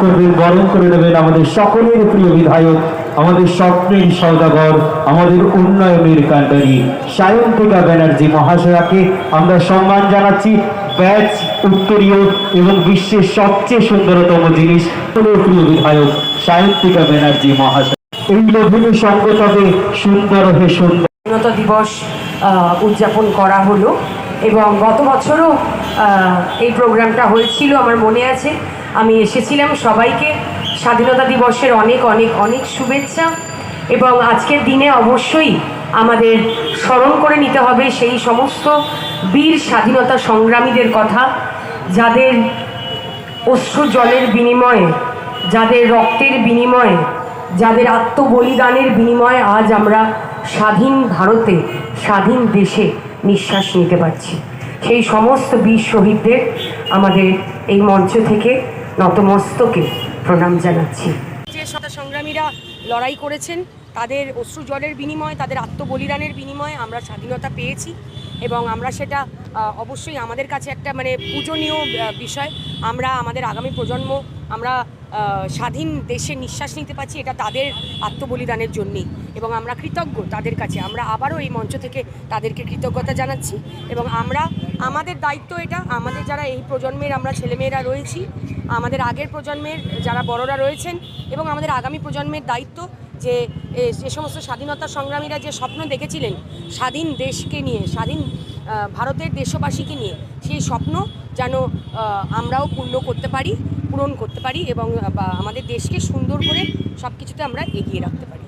করবেন বরণ করে নেবেন আমাদের সকলের প্রিয় বিধায়ক, আমাদের স্বপ্নের সৌদাগর, আমাদের উন্নয়নের কাণ্ডারি সায়ন্তিকা ব্যানার্জি মহাশয়াকে আমরা সম্মান জানাচ্ছি। ব্যাচ, উত্তরীয় এবং বিশ্বের সবচেয়ে সুন্দরতম জিনিস প্রিয় বিধায়ক সায়ন্তিকা ব্যানার্জি মহাশয়। এই লোভনীয় সঙ্গ সুন্দর হে সুন্দর। স্বাধীনতা দিবস উদযাপন করা হলো এবং গত বছরও এই প্রোগ্রামটা হয়েছিল, আমার মনে আছে। আমি এসেছিলাম সবাইকে। স্বাধীনতা দিবসের অনেক অনেক অনেক শুভেচ্ছা এবং আজকের দিনে অবশ্যই আমাদের স্মরণ করে নিতে হবে সেই সমস্ত বীর স্বাধীনতা সংগ্রামীদের কথা, যাদের অশ্রু জলের বিনিময়ে, যাদের রক্তের বিনিময়ে, যাদের আত্মবলিদানের বিনিময়ে আজ আমরা স্বাধীন ভারতে, স্বাধীন দেশে নিঃশ্বাস নিতে পারছি। সেই সমস্ত বীর শহীদদের আমাদের এই মঞ্চ থেকে নতমস্তকে প্রণাম জানাচ্ছি। যে সদা সংগ্রামীরা লড়াই করেছেন, তাদের অশ্রু জলের বিনিময়ে, তাদের আত্মবলিদানের বিনিময়ে আমরা স্বাধীনতা পেয়েছি এবং আমরা সেটা অবশ্যই আমাদের কাছে একটা মানে পূজনীয় বিষয়। আমরা, আমাদের আগামী প্রজন্ম, আমরা স্বাধীন দেশে নিঃশ্বাস নিতে পারছি, এটা তাদের আত্মবলিদানের জন্যেই। এবং আমরা কৃতজ্ঞ তাদের কাছে। আমরা আবারও এই মঞ্চ থেকে তাদেরকে কৃতজ্ঞতা জানাচ্ছি। এবং আমরা, আমাদের দায়িত্ব এটা, আমাদের যারা এই প্রজন্মের আমরা ছেলেমেয়েরা রয়েছি, আমাদের আগের প্রজন্মের যারা বড়রা রয়েছেন, এবং আমাদের আগামী প্রজন্মের দায়িত্ব যে যে সমস্ত স্বাধীনতা সংগ্রামীরা যে স্বপ্ন দেখেছিলেন, স্বাধীন দেশকে নিয়ে, স্বাধীন ভারতের দেশবাসীকে নিয়ে, সেই স্বপ্ন যেন আমরাও পূর্ণ করতে পারি। পূরণ করতে পারি এবং বা আমাদের দেশকে সুন্দর করে সব কিছুতে আমরা এগিয়ে রাখতে পারি?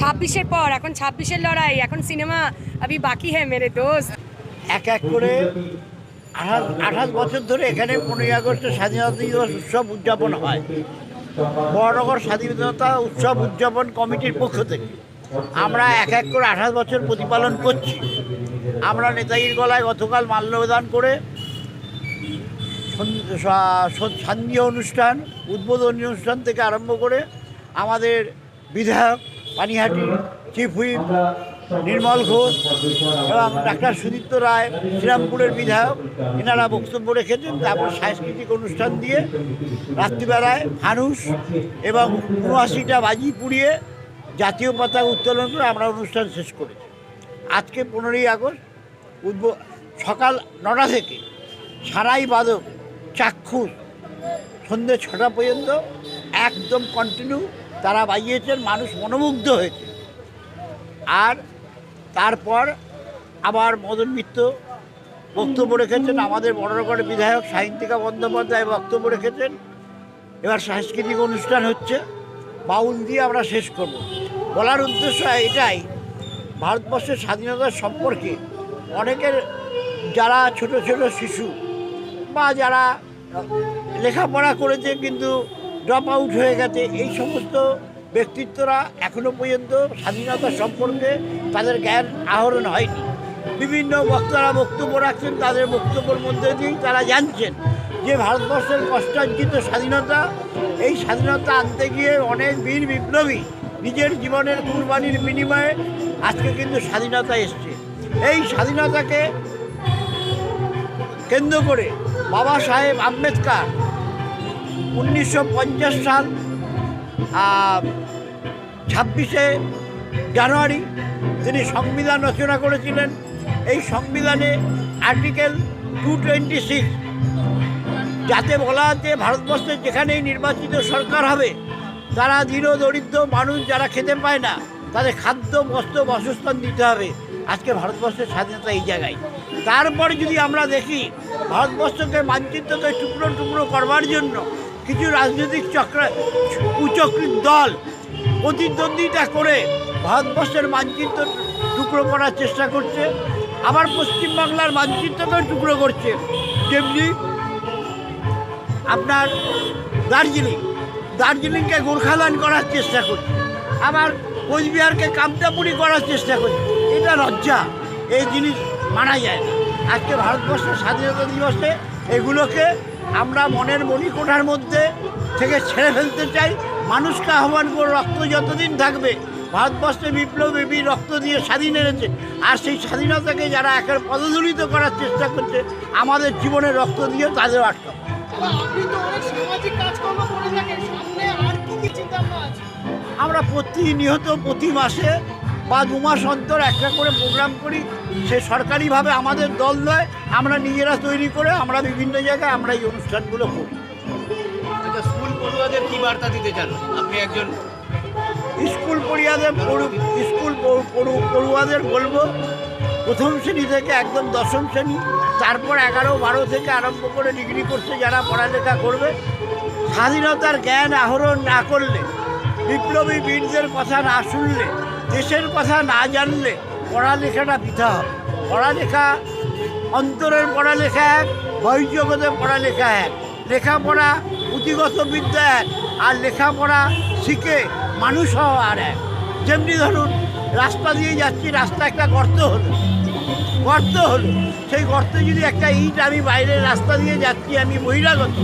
ছাব্বিশের পর এখন ছাব্বিশের লড়াই এখন সিনেমা আমি বাকি হ্যাঁ মেরে দোস্ত। এক এক করে আঠাশ আঠাশ বছর ধরে এখানে পনেরোই আগস্টে স্বাধীনতা দিবস উৎসব উদযাপন হয়। বড়নগর স্বাধীনতা উৎসব উদযাপন কমিটির পক্ষ থেকে। আমরা এক এক করে আঠাশ বছর প্রতিপালন করছি। আমরা নেতাজির গলায় গতকাল মাল্যদান করে সন- সা- সন- সান্ধ্য অনুষ্ঠান, উদ্বোধনী অনুষ্ঠান থেকে আরম্ভ করে আমাদের বিধায়ক পানিহাটি চিফ হুইপ নির্মল ঘোষ এবং ডাক্তার সুদীপ্ত রায়, শ্রীরামপুরের বিধায়ক, এনারা বক্তব্য রেখেছেন তারপর সাংস্কৃতিক অনুষ্ঠান দিয়ে রাত্রিবেলায় মানুষ এবং উনআশিটা বাজি পুড়িয়ে জাতীয় পতাকা উত্তোলন করে আমরা অনুষ্ঠান শেষ করেছি। আজকে পনেরোই আগস্ট, উদ্ব, সকাল নটা থেকে সারাই বাদক, চাক্ষুষ, সন্ধ্যে ছটা পর্যন্ত একদম কন্টিনিউ তারা বাজিয়েছেন, মানুষ মনোমুগ্ধ হয়েছে। আর তারপর আবার মদন মিত্র বক্তব্য রেখেছেন, আমাদের বড়গড়ের বিধায়ক সাহিত্যিকা বন্দ্যোপাধ্যায় বক্তব্য রেখেছেন। এবার সাংস্কৃতিক অনুষ্ঠান হচ্ছে, বাউল দিয়ে আমরা শেষ করব। বলার উদ্দেশ্য এটাই ভারতবর্ষের স্বাধীনতা সম্পর্কে অনেকের যারা ছোট ছোট শিশু বা যারা লেখাপড়া করেছে কিন্তু ড্রপ আউট হয়ে গেছে, এই সমস্ত ব্যক্তিত্বরা এখনও পর্যন্ত স্বাধীনতা সম্পর্কে তাদের জ্ঞান আহরণ হয়নি। বিভিন্ন বক্তারা বক্তব্য রাখছেন, তাদের বক্তব্যের মধ্যে দিয়েই তারা জানছেন যে ভারতবর্ষের কষ্টার্জিত স্বাধীনতা, এই স্বাধীনতা আনতে গিয়ে অনেক বীর বিপ্লবী নিজের জীবনের কুরবানির বিনিময়ে আজকে কিন্তু স্বাধীনতা এসছে। এই স্বাধীনতাকে কেন্দ্র করে বাবা সাহেব আম্বেদকর উনিশশো সাল ছাব্বিশে জানুয়ারি তিনি সংবিধান রচনা করেছিলেন। এই সংবিধানে আর্টিকেল টু টোয়েন্টি সিক্স যাতে বলা আছে ভারতবর্ষের যেখানেই নির্বাচিত সরকার হবে তারা দীন দরিদ্র মানুষ, যারা খেতে পায় না, তাদের খাদ্য, বস্ত্র, বাসস্থান দিতে হবে। আজকে ভারতবর্ষের স্বাধীনতা এই জায়গায়। তারপরে যদি আমরা দেখি, ভারতবর্ষকে মানচিত্রকে টুকরো টুকরো করবার জন্য কিছু রাজনৈতিক চক্র, কুচক্রিত দল প্রতিদ্বন্দ্বিতা করে ভারতবর্ষের মানচিত্র টুকরো করার চেষ্টা করছে। আবার পশ্চিমবাংলার মানচিত্রকেও টুকরো করছে। যেমনি আপনার দার্জিলিং। দার্জিলিংকে গোর্খাল্যান্ড করার চেষ্টা করছে আবার কোচবিহারকে কামতাপুরি করার চেষ্টা করছে এটা লজ্জা। এই জিনিস মানা যায় না। আজকে ভারতবর্ষের স্বাধীনতা দিবসে এগুলোকে আমরা মনের মণিকোঠার মধ্যে থেকে ছেড়ে ফেলতে চাই। মানুষকে আহ্বান করে, রক্ত যতদিন থাকবে, ভারতবর্ষে বিপ্লবী রক্ত দিয়ে স্বাধীন এনেছে। আর সেই স্বাধীনতাকে যারা একের পদদলিত করার চেষ্টা করছে, আমাদের জীবনে রক্ত দিয়ে তাদেরও আটকাবো। আমরা প্রতিনিয়ত প্রতি মাসে বা দু মাস অন্তর একটা করে প্রোগ্রাম করি। সে সরকারিভাবে আমাদের দল নয় আমরা নিজেরা তৈরি করে আমরা বিভিন্ন জায়গায় আমরা এই অনুষ্ঠানগুলো করি। আচ্ছা স্কুল পড়ুয়াদের কী বার্তা দিতে চান? আপনি একজন স্কুল পড়িয়াদের পড়ু- স্কুল পড়ু- পড়ু- পড়ুয়াদের বলব প্রথম শ্রেণি থেকে একদম দশম শ্রেণি তারপর এগারো বারো থেকে আরম্ভ করে ডিগ্রি করছে যারা পড়ালেখা করবে। স্বাধীনতার জ্ঞান আহরণ না করলে বিপ্লবী বীরদের কথা না শুনলে, দেশের কথা না জানলে পড়ালেখাটা বৃথা হবে। পড়ালেখা, অন্তরের পড়ালেখা এক, বহির্জগতের পড়ালেখা এক। লেখাপড়া পুঁথিগত বিদ্যা এক, আর লেখাপড়া শিখে মানুষ হওয়া আর এক। যেমনি ধরুন, রাস্তা দিয়ে যাচ্ছি রাস্তা একটা গর্ত হলো। গর্ত হলো। সেই গর্তে যদি একটা ইট আমি বাইরের রাস্তা দিয়ে যাচ্ছি, আমি বহিরাগত,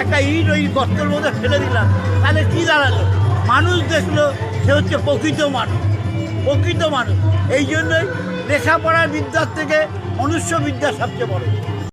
একটা ইট ওই গর্তের মধ্যে ফেলে দিলাম, তাহলে কী দাঁড়াল? মানুষ দেখল সে হচ্ছে প্রকৃত মানুষ প্রকৃত মানুষ। এই জন্যই লেখাপড়া বিদ্যার থেকে মনুষ্য বিদ্যা সবচেয়ে বড়।